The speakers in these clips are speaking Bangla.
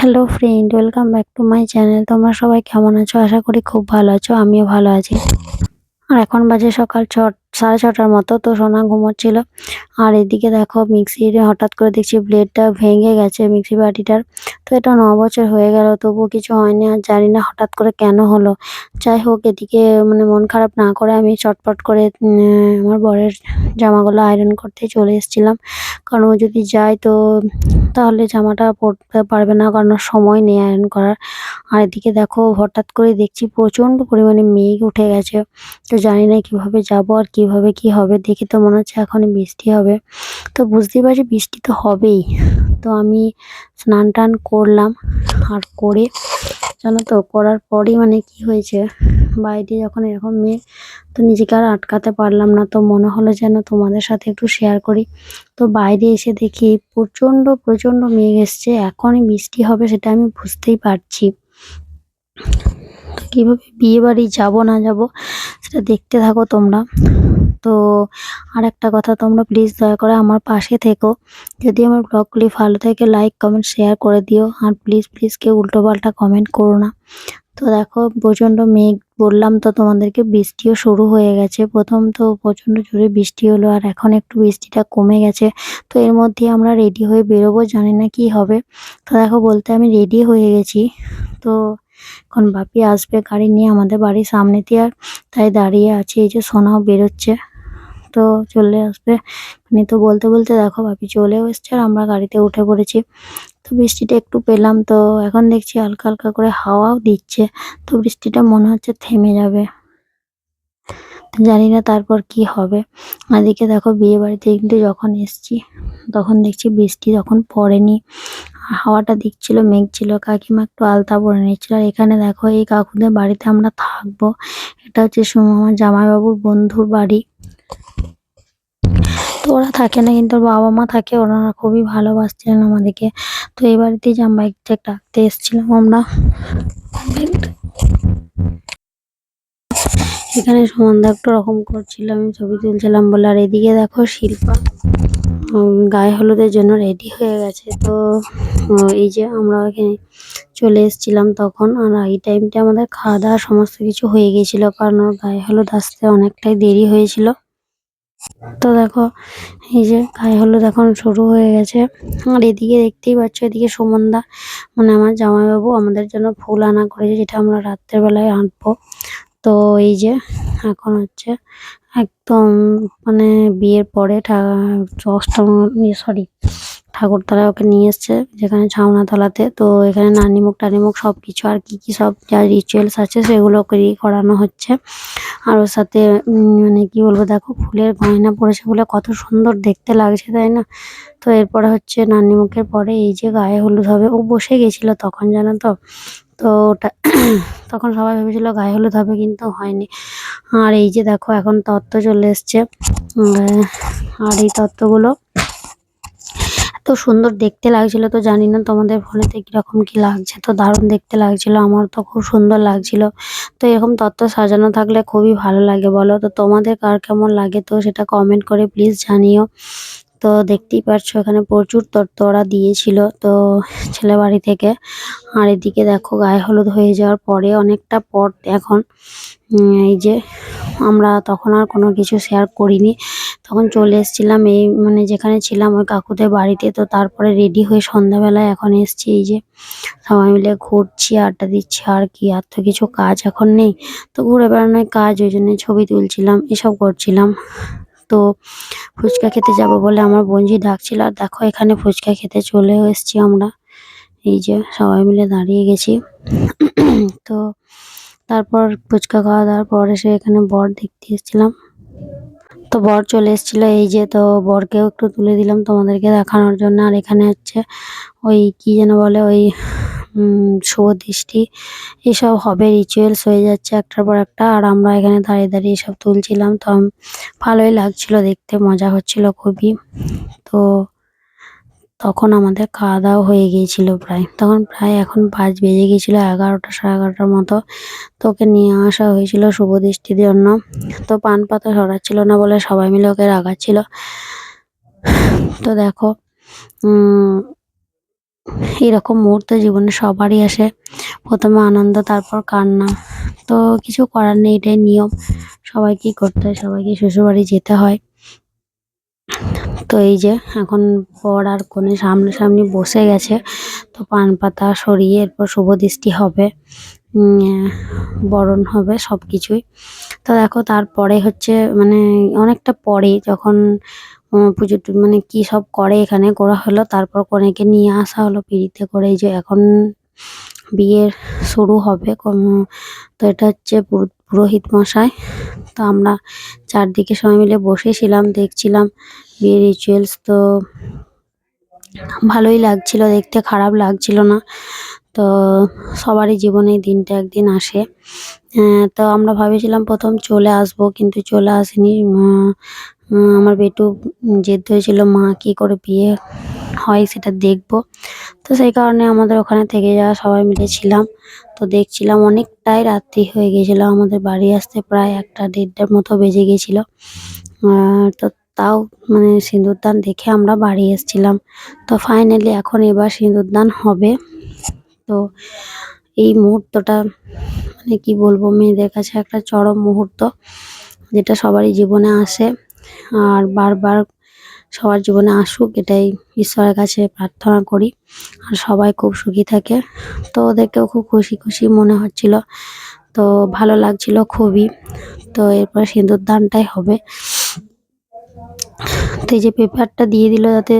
Hello friend welcome back to my channel তোমরা সবাই কেমন আছো? আশা করি খুব ভালো আছো, আমিও ভালো আছি। আর এখন বাজে সকাল ছ সাড়ে ছটার মতো, তো সোনা ঘুমোচ্ছিল। আর এদিকে দেখো মিক্সির হঠাৎ করে দেখছি ব্লেডটা ভেঙে গেছে, মিক্সি বাটিটার। তো এটা ন বছর হয়ে গেল, তবুও কিছু হয়নি আর জানি না হঠাৎ করে কেন হলো। যাই হোক, এদিকে মানে মন খারাপ না করে আমি চটপট করে আমার বরের জামাগুলো আয়রন করতে চলে এসেছিলাম। কারণ ও যদি যায় তো তাহলে জামাটা পরতে পারবে না, কারণ সময় নেই আয়রন করার। আর এদিকে দেখো, হঠাৎ করে দেখছি প্রচণ্ড পরিমাণে মেঘ উঠে গেছে। তো জানি না কীভাবে যাব আর কীভাবে কি হবে, দেখে তো মনে হচ্ছে এখন বৃষ্টি হবে। তো বুঝতেই পারছি, বৃষ্টি তো হবেই। তো আমি স্নান টান করলাম আর করে, জানো তো, করার পরই মানে কি হয়েছে, বাইরে যখন এরকম মেঘ তো নিজেকে আর আটকাতে পারলাম না, তো মনে হলো যেন তোমাদের সাথে একটু শেয়ার করি। তো বাইরে এসে দেখি প্রচণ্ড প্রচণ্ড মেঘ এসছে, এখনই বৃষ্টি হবে সেটা আমি বুঝতেই পারছি। কীভাবে বিয়ে বাড়ি যাব না যাব, সেটা দেখতে থাকো তোমরা। তো আর একটা কথা তোমরা প্লিজ দয়া করে আমার পাশে থেকো। যদি আমার ব্লগগুলি ভালো থাকে লাইক কমেন্ট শেয়ার করে দিও। আর প্লিজ প্লিজ কেউ উল্টো পাল্টা কমেন্ট করো না। তো দেখো, প্রচণ্ড মেঘ, বললাম তো তোমাদেরকে, বৃষ্টিও শুরু হয়ে গেছে। প্রথম তো প্রচণ্ড জোরে বৃষ্টি হলো, আর এখন একটু বৃষ্টিটা কমে গেছে। তো এর মধ্যে আমরা রেডি হয়ে বেরোবো, জানি না কি হবে। তো দেখো, বলতে আমি রেডি হয়ে গেছি। তো এখন বাপি আসবে গাড়ি নিয়ে আমাদের বাড়ির সামনেতে আর তাই দাঁড়িয়ে আছি, এই যে সোনাও বেরোচ্ছে। তো চলে আসবে। এমনি তো বলতে বলতে দেখো বাপি চলেও এসছে আর আমরা গাড়িতে উঠে পড়েছি। তো বৃষ্টিটা একটু পেলাম তো এখন দেখছি হালকা হালকা করে হাওয়াও দিচ্ছে। তো বৃষ্টিটা মনে হচ্ছে থেমে যাবে। জানি না তারপর কি হবে। এদিকে দেখো বিয়ে বাড়িতে কিন্তু যখন এসছি, তখন দেখছি বৃষ্টি তখন পড়েনি। হাওয়াটা দিচ্ছিল মেঘ ছিল, কাকিমা একটু আলতা পরে নিচ্ছিল আর এখানে দেখো, এই কাকুদের বাড়িতে আমরা থাকব। এটা হচ্ছে আমার জামাইবাবুর বন্ধুর বাড়ি। তো ওরা থাকে না, কিন্তু বাবা মা থাকে, ওনারা খুবই ভালোবাসছিলেন আমাদেরকে। তো এই বাড়িতেই জামাইকে ডাকতে এসেছিলাম আমরা। এখানে সুমনদা একটু রকম করছিল, আমি ছবি তুলছিলাম বলে। আর এদিকে দেখো শিল্পা। গায়ে হলুদের জন্য রেডি হয়ে গেছে। তো এই যে আমরা এখানে চলে এসেছিলাম তখন, আর এই টাইমটা আমাদের খাওয়া দাওয়া সমস্ত কিছু হয়ে গিয়েছিল, কারণ ওর গায়ে হলুদ আসতে অনেকটাই দেরি হয়েছিল। তো দেখো, এই যে গায়ে হলুদ এখন শুরু হয়ে গেছে। আর এদিকে দেখতেই পাচ্ছ, এদিকে সুমনদা মানে আমার জামাইবাবু আমাদের জন্য ফুল আনা করেছে, যেটা আমরা রাত্রের বেলায় আনব। তো এই যে, এখন হচ্ছে একদম মানে বিয়ের পরে অষ্টম সরি ঠাকুরতলা ওকে নিয়ে এসছে, যেখানে ছাউনাতলাতে। তো এখানে নানিমুখ, টানিমুখ সব কিছু আর কি কি সব যা রিচুয়ালস আছে সেগুলো ওকে করানো হচ্ছে। আর ওর সাথে মানে কি বলব, দেখো ফুলের গয়না পরেছে বলে কত সুন্দর দেখতে লাগছে, তাই না? তো এরপরে হচ্ছে নানিমুখের পরে এই যে গায়ে হলুদ হবে, ও বসে গেছিল তখন জানো তো? তো ওটা তখন সবাই ভেবেছিল গায়ে হলুদ হবে, কিন্তু হয়নি। আর এই যে দেখো, এখন তত্ত্ব চলে এসছে। আর এই তত্ত্বগুলো এত সুন্দর দেখতে লাগছিল তো জানি না তোমাদের ফোনেতে কীরকম কি লাগছে। তো দারুণ দেখতে লাগছিল, আমার তো খুব সুন্দর লাগছিল। তো এরকম তত্ত্ব সাজানো থাকলে খুবই ভালো লাগে, বলো। তো তোমাদের কার কেমন লাগে তো সেটা কমেন্ট করে প্লিজ জানিও। তো দেখতেই পারছ, এখানে প্রচুর তরতরা দিয়েছিল তো ছেলে বাড়ি থেকে। আর এদিকে দেখো গায়ে হলুদ হয়ে যাওয়ার পরে অনেকটা পর এখন এই যে আমরা তখন আর কোনো কিছু শেয়ার করিনি। তখন চলে এসেছিলাম এই মানে যেখানে ছিলাম ওই কাকুদের বাড়িতে, তো তারপরে রেডি হয়ে সন্ধ্যাবেলায় এখন এসছি এই যে সবাই মিলে ঘুরছি, আড্ডা দিচ্ছি, আর কি, আর তো কিছু কাজ এখন নেই। তো ঘুরে বেড়ানোর কাজ, ওই জন্য ছবি তুলছিলাম, এসব করছিলাম। তো ফুচকা খেতে যাব বলে আমার বোনঝি ডাকছিল, আর দেখো এখানে ফুচকা খেতে চলেও এসেছি আমরা। এই যে সবাই মিলে দাঁড়িয়ে গেছি। তো তারপর ফুচকা খাওয়া দাওয়ার পর এসে এখানে বর দেখতে এসেছিলাম। তো বর চলে এসেছিল, এই যে তো বরকেও একটু তুলে দিলাম তোমাদেরকে দেখানোর জন্য। আর এখানে হচ্ছে ওই কি যেন বলে ওই শুভ দৃষ্টি। এসব হবে রিচুয়ালস হয়ে যাচ্ছে একটার পর একটা। আর আমরা এখানে দাঁড়িয়ে দাঁড়িয়ে এসব তুলছিলাম। তো ভালোই লাগছিল দেখতে, মজা হচ্ছিল খুবই। তো তখন আমাদের খাওয়া দাওয়া হয়ে গিয়েছিল প্রায়। তখন প্রায় এখন পাঁচ বেজে গিয়েছিল, এগারোটা, সাড়ে এগারোটার মতো। তো ওকে নিয়ে আসা হয়েছিল শুভ দৃষ্টির জন্য। তো পান পাতা সরাচ্ছিল না বলে সবাই মিলে ওকে রাগাচ্ছিল। তো দেখো এরকম মুহূর্ত জীবনে সবারই আসে। প্রথমে আনন্দ, তারপর কান্না। তো কিছু করার নেই, এটাই নিয়ম। সবাইকেই করতে হয়? সবাইকে শ্বশুরবাড়ি যেতে হয়। তো এই যে, এখন বর আর কনে সামনাসামনি বসে গেছে। তো পান পাতা সরিয়ে এরপর শুভ দৃষ্টি হবে। বরণ হবে সব কিছুই তো দেখো, তারপরে হচ্ছে মানে অনেকটা পরে যখন পুজো মানে কি সব করে এখানে? করা হলো, তারপর কনেকে নিয়ে আসা হলো পিড়িতে করে। যে এখন বিয়ের শুরু হবে তো এটা হচ্ছে পুরো- পুরোহিত মশাই। তো আমরা চারদিকে সবাই মিলে বসেছিলাম, দেখছিলাম বিয়ের রিচুয়ালস তো ভালোই লাগছিল, দেখতে খারাপ লাগছিল না। তো সবারই জীবনে দিনটা একদিন আসে। তো আমরা ভেবেছিলাম প্রথম চলে আসব কিন্তু চলে আসেনি। আমার বেটু জেদ হয়েছিল মা কি করে বিয়ে হয় সেটা দেখব। তো সেই কারণে আমাদের ওখানে থেকে যাওয়া সবাই মিলে ছিলাম। তো দেখছিলাম অনেকটাই রাত্রি হয়ে গিয়েছিল আমাদের বাড়ি আসতে প্রায় একটা দেড়টার মতো বেজে গিয়েছিল আহ, তো তাও মানে সিঁদুরদান দেখে আমরা বাড়ি এসেছিলাম। তো ফাইনালি এখন এবার সিঁদুরদান হবে। তো এই মুহূর্তটা মানে কি বলব, মেয়েদের কাছে একটা চরম মুহূর্ত যেটা সবারই জীবনে আসে আর বারবার সবার জীবনে আসুক, এটাই ঈশ্বরের কাছে প্রার্থনা করি। আর সবাই খুব সুখী থাকে। তো ওদেরকেও খুব খুশি খুশি মনে হচ্ছিল। তো ভালো লাগছিল খুবই। তো এরপর সিঁদুর দানটাই হবে। তো এই যে পেপারটা দিয়ে দিল যাতে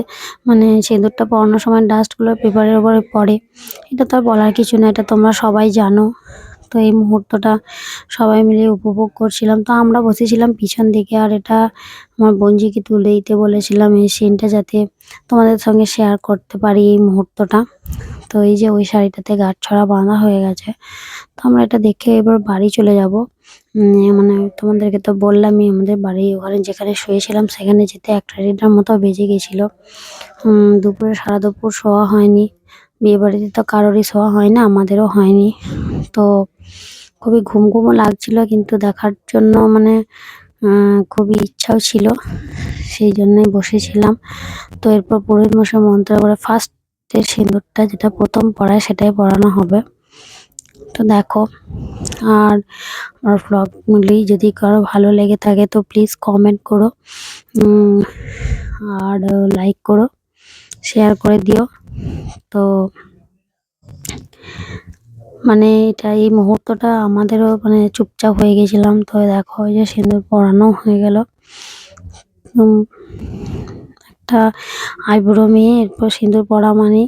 মানে সিঁদুরটা পরানোর সময় ডাস্টগুলো পেপারের উপরে পড়ে, এটা তো আর বলার কিছু না, এটা তোমরা সবাই জানো। তো এই মুহূর্তটা সবাই মিলে উপভোগ করছিলাম। তো আমরা বসেছিলাম পিছন দিকে আর এটা আমার বোনজিকে তুলে দিতে বলেছিলাম এই সিনটা যাতে তোমাদের সঙ্গে শেয়ার করতে পারি এই মুহূর্তটা। তো এই যে ওই শাড়িটাতে গাঁটছড়া বাঁধা হয়ে গেছে। তো আমরা এটা দেখে এবার বাড়ি চলে যাব। মানে তোমাদেরকে তো বললামই, আমাদের বাড়ি ওখানে যেখানে শুয়েছিলাম সেখানে যেতে একটা দেড়টার মতো বেজে গেছিল। দুপুরে, সারা দুপুর শোয়া হয়নি। বিয়ে বাড়িতে তো কারোরই শোয়া হয় না, আমাদেরও হয়নি। তো খুবই ঘুম ঘুমও লাগছিল, কিন্তু দেখার জন্য মানে খুবই ইচ্ছাও ছিল। সেই জন্যই বসেছিলাম। তো এরপর পুরোহিত মশাই মন্ত্র করে ফার্স্টের সিঁদুরটা যেটা প্রথম পড়ায় সেটাই পড়ানো হবে। তো দেখো, আর আমার ভ্লগগুলি যদি কারও ভালো লেগে থাকে তো প্লিজ কমেন্ট করো আর লাইক করো শেয়ার করে দিও। তো মানে এটা এই মুহূর্তটা আমাদেরও মানে চুপচাপ হয়ে গেছিলাম। তো দেখো যে সিঁদুর পরানো হয়ে গেল। একটা আইবুড়ো মেয়ে, এরপর সিঁদুর পরা মানে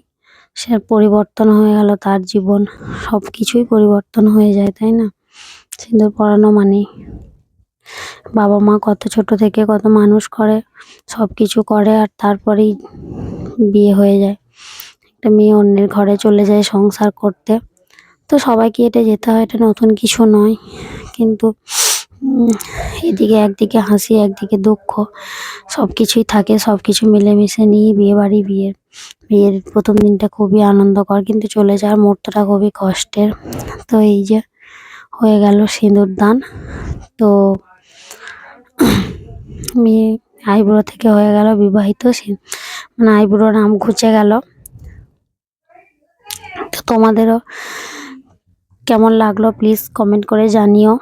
সে পরিবর্তন হয়ে গেল তার জীবন। সব কিছুই পরিবর্তন হয়ে যায়, তাই না? সিঁদুর পরানো মানে বাবা মা কত ছোট থেকে কত মানুষ করে সব কিছু করে আর তারপরেই বিয়ে হয়ে যায়। একটা মেয়ে অন্যের ঘরে চলে যায় সংসার করতে। তো সবাইকে এটা যেতে হয়, এটা নতুন কিছু নয়। কিন্তু এদিকে একদিকে হাসি, একদিকে দুঃখ। সব কিছুই থাকে সব কিছু মিলেমিশে নিয়ে বিয়ে বাড়ি বিয়ের বিয়ের প্রথম দিনটা খুবই আনন্দকর, কিন্তু চলে যাওয়ার মুহূর্তটা খুবই কষ্টের। তো এই যে হয়ে গেল সিঁদুর দান। তো মেয়ে আইবুড়ো থেকে হয়ে গেল বিবাহিত মানে আইবুড়ো নাম ঘুচে গেল। তো তোমাদেরও কেমন লাগল প্লিজ কমেন্ট করে জানিও।